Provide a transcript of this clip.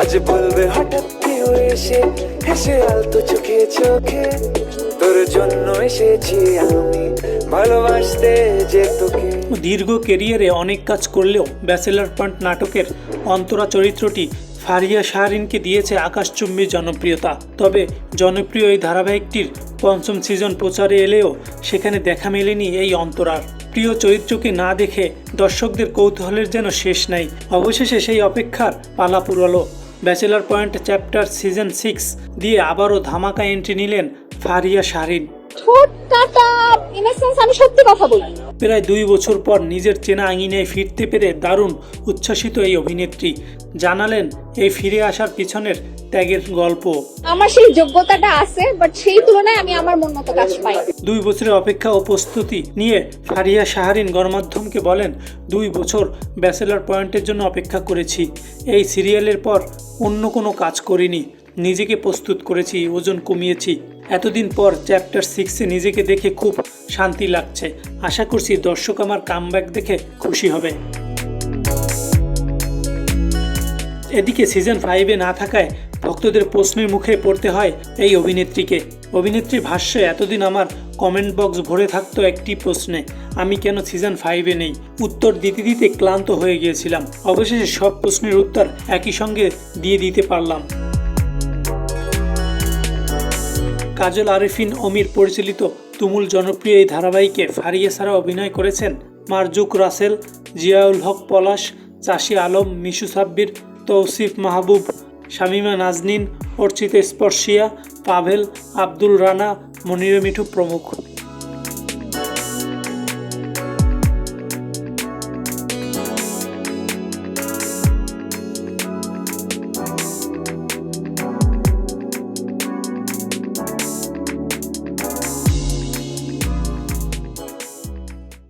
আজ বলবে হঠাৎ কেউ এসে হেসে আলতো চোখে চোখে। তোর জন্য এসেছি আমি, ভালোবাসতে যে তোকে। দীর্ঘ কেরিয়ারে অনেক কাজ করলেও ব্যাচেলার পয়েন্ট নাটকের অন্তরা চরিত্রটি ফারিয়া শাহরিনকে দিয়েছে আকাশচুম্বী জনপ্রিয়তা। তবে জনপ্রিয় এই ধারাবাহিকটির পঞ্চম সিজন প্রচারে এলেও সেখানে দেখা মেলেনি এই অন্তরার। প্রিয় চরিত্রকে না দেখে দর্শকদের কৌতূহলের যেন শেষ নাই। অবশেষে সেই অপেক্ষার পালা পুরালো। Bachelor point chapter season six দিয়ে আবারও ধামাকা এন্ট্রি নিলেন ফারিয়া শাহরিন। ঠোঁট আমি সত্যি কথা বলি। প্রায় দুই বছর পর নিজের চেনা আঙিনায় ফিরতে পেরে দারুণ উচ্ছ্বাসিত এই অভিনেত্রী। জানালেন এই ফিরে আসার পিছনের ত্যাগের গল্প। আমার সেই যোগ্যতাটা আছে বাট সেই তুলনায় আমি আমার মন মতো কাজ পাই। দুই বছরের অপেক্ষা ও প্রস্তুতি নিয়ে ফারিয়া শাহরিন গণমাধ্যমকে বলেন দুই বছর ব্যাচেলার পয়েন্টের জন্য অপেক্ষা করেছি। এই সিরিয়ালের পর অন্য কোনো কাজ করিনি। নিজেকে প্রস্তুত করেছি ওজন কমিয়েছি। এতদিন পর চ্যাপ্টার সিক্সে নিজেকে দেখে খুব শান্তি লাগছে। আশা করছি দর্শক আমার কামব্যাক দেখে খুশি হবে। এদিকে সিজন ফাইভে না থাকায় ভক্তদের প্রশ্নের মুখে পড়তে হয় এই অভিনেত্রীকে। অভিনেত্রী ভাষ্যে, এতদিন আমার কমেন্ট বক্স ভরে থাকতো একটি প্রশ্নে। আমি কেন সিজন ফাইভে নেই? উত্তর দিতে দিতে ক্লান্ত হয়ে গিয়েছিলাম। অবশেষে সব প্রশ্নের উত্তর একই সঙ্গে দিয়ে দিতে পারলাম। কাজল আরেফিন, অমির পরিচালিত তুমুল জনপ্রিয় এই ধারাবাহিকে ফারিয়ে ছাড়া অভিনয় করেছেন মারজুক রাসেল, জিয়াউল হক পলাশ, চাষি আলম, মিশু সাব্বির, তৌসিফ মাহবুব, শামিমা নাজনিন, অর্চিত স্পর্শিয়া, পাভেল, আব্দুল রানা, মনির মিঠু প্রমুখ।